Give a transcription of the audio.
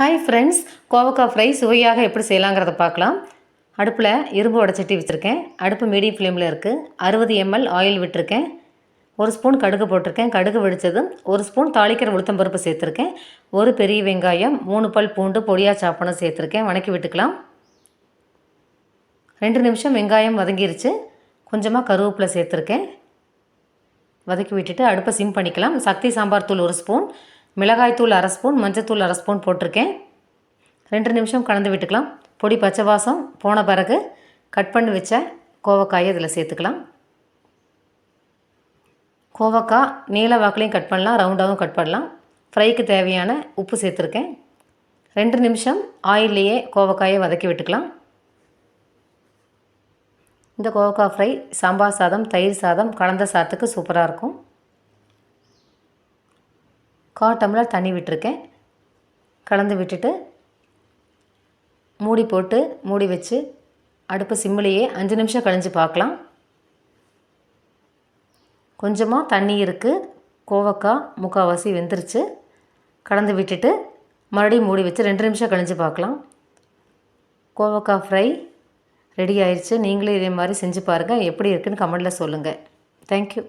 Hi friends கோவக்காய் fry சுவையாக எப்படி செய்யலாங்கிறத பார்க்கலாம். அடுப்பில் இரும்பு உடச்சட்டி வச்சுருக்கேன். அடுப்பு மீடியம் ஃப்ளேமில் இருக்குது அறுபது எம்எல் ஆயில் விட்டுருக்கேன். ஒரு ஸ்பூன் கடுகு போட்டிருக்கேன். கடுகு வெடித்ததும் ஒரு ஸ்பூன் தாளிக்கிற உளுத்தம்பருப்பு சேர்த்துருக்கேன். ஒரு பெரிய வெங்காயம் மூணு பல் பூண்டு பொடியாக சாப்பிடணும் சேர்த்துருக்கேன். வணக்கி விட்டுக்கலாம். ரெண்டு நிமிஷம் வெங்காயம் வதங்கிருச்சு. கொஞ்சமாக கருவேப்பிலை சேர்த்துருக்கேன். வதக்கி விட்டுட்டு அடுப்பை சிம் பண்ணிக்கலாம். சக்தி சாம்பார் தூள் ஒரு ஸ்பூன் மிளகாய்த்தூள் அரை ஸ்பூன் மஞ்சத்தூள் அரை ஸ்பூன் போட்டிருக்கேன். ரெண்டு நிமிஷம் கலந்து விட்டுக்கலாம். பொடி பச்சை வாசம் போன பிறகு கட் பண்ணி வச்ச கோவக்காயை இதில் சேர்த்துக்கலாம். கோவக்காய் நீல வாக்குலையும் கட் பண்ணலாம் ரவுண்டாகவும் கட் பண்ணலாம். ஃப்ரைக்கு தேவையான உப்பு சேர்த்துருக்கேன். ரெண்டு நிமிஷம் ஆயில்லையே கோவக்காயை வதக்கி விட்டுக்கலாம். இந்த கோவக்காய் ஃப்ரை சாம்பார் சாதம் தயிர் சாதம் கலந்த சாதத்துக்கு சூப்பராக இருக்கும். கால் டம்ளர் தண்ணி விட்டுருக்கேன். கலந்து விட்டுட்டு மூடி போட்டு மூடி வச்சு அடுப்பு சிம்மிலேயே அஞ்சு நிமிஷம் கழிஞ்சு பார்க்கலாம். கொஞ்சமாக தண்ணி இருக்குது கோவக்காய் முக்கால்வாசி வெந்துருச்சு. கலந்து விட்டுட்டு மறுபடியும் மூடி வச்சு ரெண்டு நிமிஷம் கழிஞ்சு பார்க்கலாம். கோவக்காய் ஃப்ரை ரெடி ஆயிடுச்சு நீங்களே இதே மாதிரி செஞ்சு பாருங்கள் எப்படி இருக்குன்னு கமெண்டில் சொல்லுங்கள் தேங்க்யூ